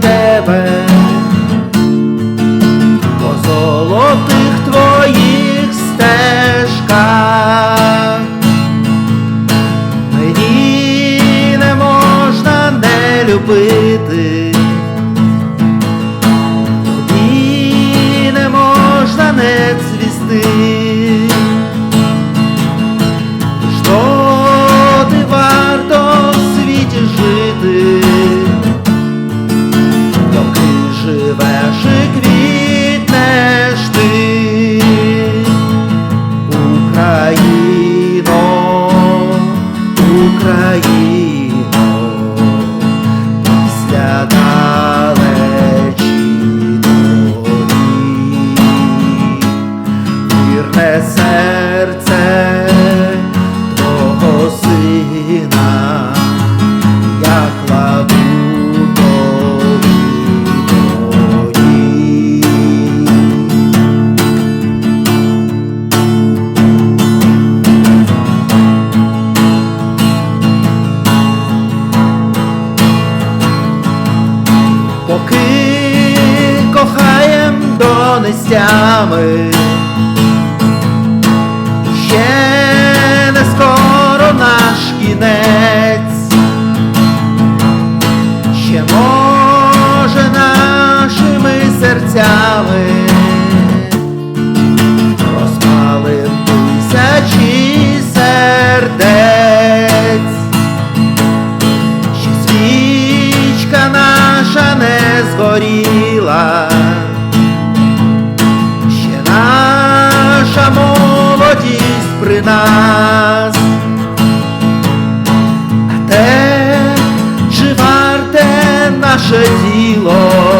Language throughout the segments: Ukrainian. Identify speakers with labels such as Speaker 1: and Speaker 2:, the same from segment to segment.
Speaker 1: тебе, по золотих твоїх стежках. Мені не можна не любити, тобі не можна не цвісти. серце твого сина, я кладу тобі поки кохаєм донестями не скоро наш кінець. те наше діло.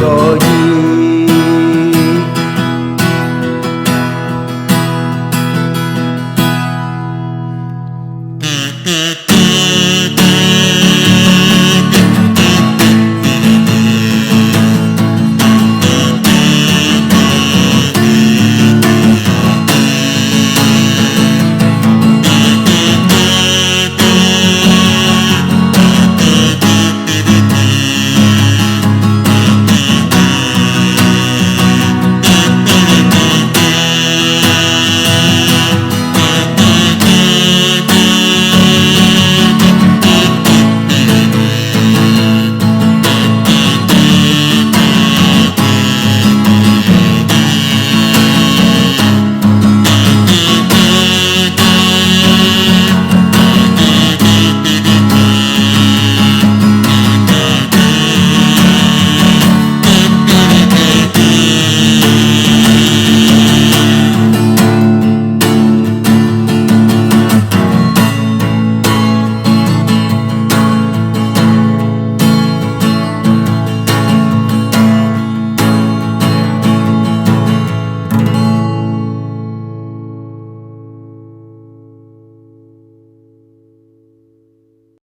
Speaker 1: 所以。